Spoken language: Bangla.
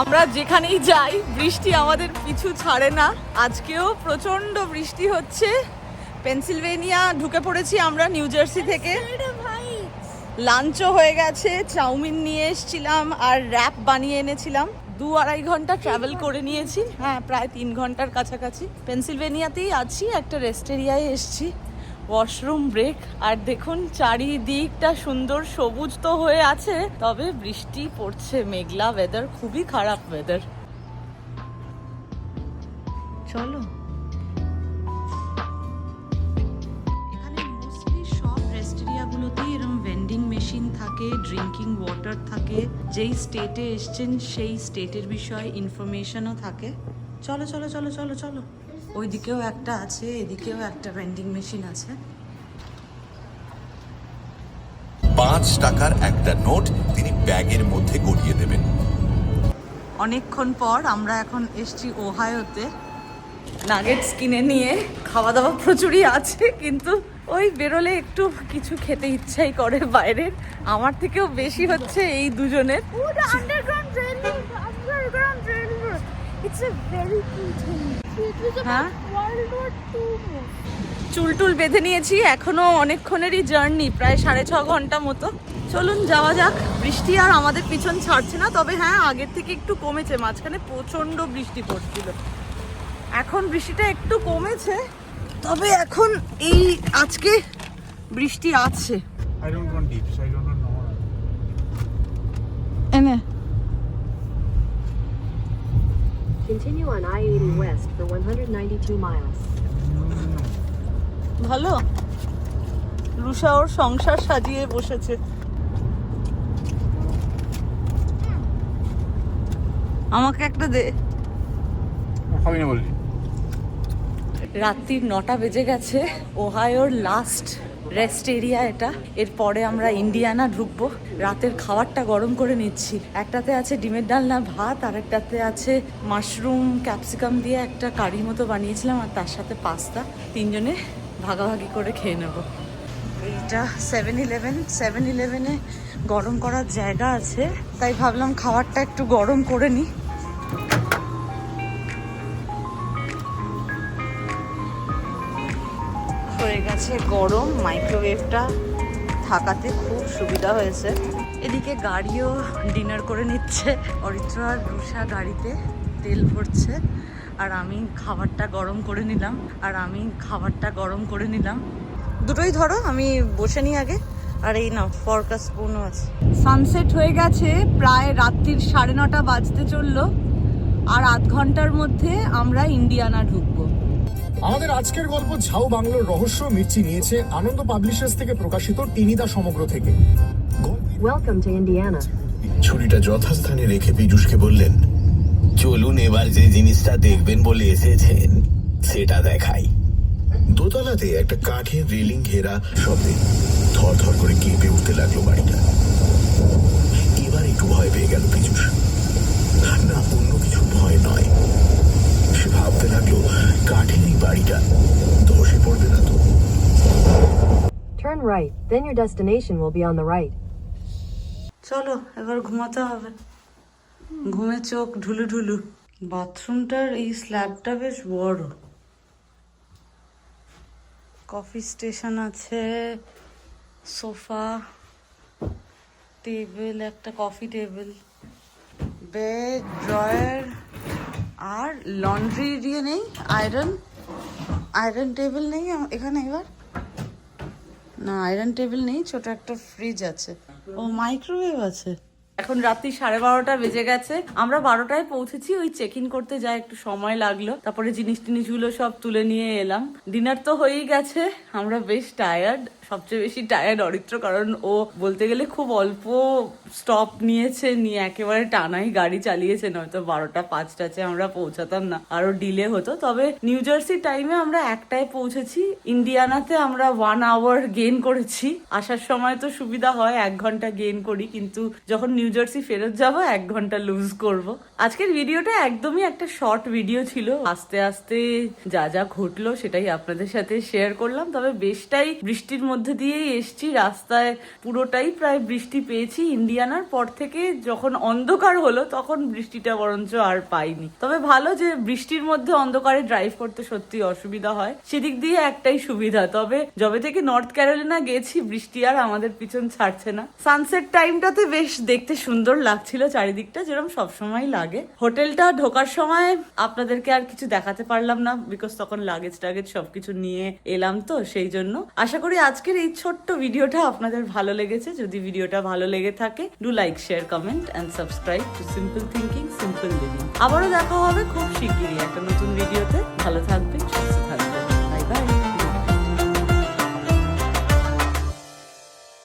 আমরা যেখানেই যাই বৃষ্টি আমাদের পিছু ছাড়ে না। আজকেও প্রচণ্ড বৃষ্টি হচ্ছে। পেনসিলভেনিয়া ঢুকে পড়েছি আমরা নিউ জার্সি থেকে। লাঞ্চও হয়ে গেছে চাউমিন নিয়ে এসেছিলাম আর র্যাপ বানিয়ে এনেছিলাম। দু আড়াই ঘণ্টা ট্রাভেল করে নিয়েছি। হ্যাঁ প্রায় তিন ঘণ্টার কাছাকাছি। পেনসিলভেনিয়াতেই আছি একটা রেস্টেরিয়ায় এসছি। Washroom break. আর দেখুন, চারিদিকটা সুন্দর সবুজ তো হয়ে আছে, তবে বৃষ্টি পড়ছে, মেঘলা ওয়েদার খুবই খারাপ ওয়েদার চলো। রেস্টেরিয়াগুলোতেই এরকম ভেন্ডিং মেশিন থাকে ড্রিঙ্কিং ওয়াটার থাকে। যেই স্টেটে এসছেন, সেই স্টেটের বিষয়ে ইনফরমেশনও থাকে। চলো চলো চলো চলো চলো। ওইদিকেও একটা আছে এদিকেও একটা ভেন্ডিং মেশিন আছে। পাঁচ টাকার একটা নোট তিনি ব্যাগের মধ্যে গড়িয়ে দেবেন। অনেকক্ষণ পর আমরা এখন এসছি ওহায়োতে। নাগেটস কিনে নিয়ে খাওয়া দাওয়া প্রচুরই আছে কিন্তু ওই বেরোলে একটু কিছু খেতে ইচ্ছাই করে বাইরের। আমার থেকেও বেশি হচ্ছে এই দুজনের. It's a very cool thing. II movie. চুল টুল বেঁধে নিয়েছি এখনও অনেকক্ষণেরই জার্নি প্রায় সাড়ে ছ ঘণ্টা মতো চলুন যাওয়া যাক বৃষ্টি আর আমাদের পিছন ছাড়ছে না তবে হ্যাঁ আগের থেকে একটু কমেছে মাঝখানে প্রচণ্ড বৃষ্টি পড়ছিল এখন বৃষ্টিটা একটু কমেছে তবে এখন এই আজকে বৃষ্টি আছে I don't want deeps. I don't Continue on I-80 West for 192 miles. ভালো। রুষা ওর সংসার সাজিয়ে বসেছে। আমাকে একটা দে। খাবি না বললি রাত্রির নটা বেজে গেছে। ওহায়োর লাস্ট রেস্ট এরিয়া এটা। এরপরে আমরা ইন্ডিয়ানা ঢুকবো। রাতের খাবারটা গরম করে নিচ্ছি। একটাতে আছে ডিমের ডালনা ভাত আর একটাতে আছে মাশরুম ক্যাপসিকাম দিয়ে একটা কারি মতো বানিয়েছিলাম আর তার সাথে পাস্তা তিনজনে ভাগাভাগি করে খেয়ে নেব। এইটা সেভেন ইলেভেন সেভেন ইলেভেনে গরম করার জায়গা আছে। তাই ভাবলাম খাবারটা একটু গরম করে নিই গেছে গরম মাইক্রোওয়েভটা থাকাতে খুব সুবিধা হয়েছে। এদিকে গাড়িও ডিনার করে নিচ্ছে। অরিত্র আর রুষা গাড়িতে তেল ভরছে। আর আমি খাবারটা গরম করে নিলাম। আর আমি খাবারটা গরম করে নিলাম। দুটোই ধরো আমি বসে নিই আগে। আর এই না ফরকা স্পুনও আছে। সানসেট হয়ে গেছে প্রায় রাত্রির সাড়ে নটা বাজতে চলল। আর আধ ঘণ্টার মধ্যে আমরা ইন্ডিয়ানা ঢুকবো। আমাদের আজকের গল্প ঝাউ বাংলোর রহস্য মির্চি নিয়েছে আনন্দ পাবলিশার্স থেকে প্রকাশিত টিনিদা সমগ্র থেকে। Welcome to Indiana. ছুরিটা যথাস্থানে রেখে পীযুষকে বললেন চলুন এবার যে জিনিসটা দেখবেন বলে এসেছেন সেটা দেখাই। দোতলাতে একটা কাঠের রেলিং ঘেরা শব্দে থর থর করে কেঁপে উঠতে লাগল বাড়িটা। এবার একটু ভয় পেয়ে গেল Piyush. Right, then your destination will be on the right. চলো এবার ঘুমাতে হবে। ঘুমে চোখ ঢুলু ঢুলু। বাথরুমটার এই স্ল্যাবটা বেশ বড়। কফি স্টেশন আছে সোফা টেবিল একটা কফি টেবিল বেড ড্রয়ার আর লন্ড্রি দিয়ে নেই আয়রন আয়রন টেবিল নেই এখানে এবার। না আয়রন টেবিল নেই, ছোট একটা ফ্রিজ আছে। ও মাইক্রোওয়েভ আছে। এখন রাত্রি সাড়ে বারোটা বেজে গেছে। আমরা বারোটায় পৌঁছেছি, ওই চেক ইন করতে যায় একটু সময় লাগল। তারপরে জিনিস টিনিসগুলো সব তুলে নিয়ে এলাম। ডিনার তো হয়েই গেছে, আমরা বেশ টায়ার্ড সবচেয়ে বেশি টায়ার্ড অরিত্র কারণ ও বলতে গেলে খুব অল্প স্টপ নিয়েছে, নিয়ে একেবারে টানাই গাড়ি চালিয়েছে, নয়তো বারোটা পাঁচটাতে আমরা পৌঁছাতাম না। আরও ডিলে হতো। তবে নিউ জার্সি টাইমে আমরা একটায় পৌঁছেছি। ইন্ডিয়ানাতে আমরা ওয়ান আওয়ার গেন করেছি। আসার সময় তো সুবিধা হয়, এক ঘণ্টা গেইন করি, কিন্তু যখন নিউ জার্সি ফেরত যাব, এক ঘণ্টা লুজ করব। আজকের ভিডিওটা একদমই একটা শর্ট ভিডিও ছিল। আস্তে আস্তে যা যা ঘটলো সেটাই আপনাদের সাথে শেয়ার করলাম। তবে বেশটাই বৃষ্টির মধ্যে মধ্যে দিয়েই এসছি। রাস্তায় পুরোটাই প্রায় বৃষ্টি পেয়েছি। ইন্ডিয়ানার পর থেকে যখন অন্ধকার হলো, তখন বৃষ্টিটা বরঞ্চ আর পাইনি। তবে ভালো যে বৃষ্টির মধ্যে অন্ধকারে ড্রাইভ করতে সত্যি অসুবিধা হয়। সেদিক দিয়ে একটাই সুবিধা, তবে যবে থেকে নর্থ ক্যারোলিনা গেছি, বৃষ্টি আর আমাদের পিছন ছাড়ছে না। সানসেট টাইমটাতে বেশ দেখতে সুন্দর লাগছিল চারিদিকটা যেরকম সবসময় লাগে। হোটেলটা ঢোকার সময় আপনাদেরকে আর কিছু দেখাতে পারলাম না বিকজ তখন লাগেজ টাগেজ সবকিছু নিয়ে এলাম তো, সেই জন্য। আশা করি আজকের এই ছোট্ট ভিডিওটা আপনাদের ভালো লেগেছে, যদি ভিডিওটা ভালো লেগে থাকে do like share comment and subscribe to simple thinking simple living আবারও দেখা হবে খুব শিগগিরই একটা নতুন ভিডিওতে। ভালো থাকবেন, সুস্থ থাকবেন। Bye bye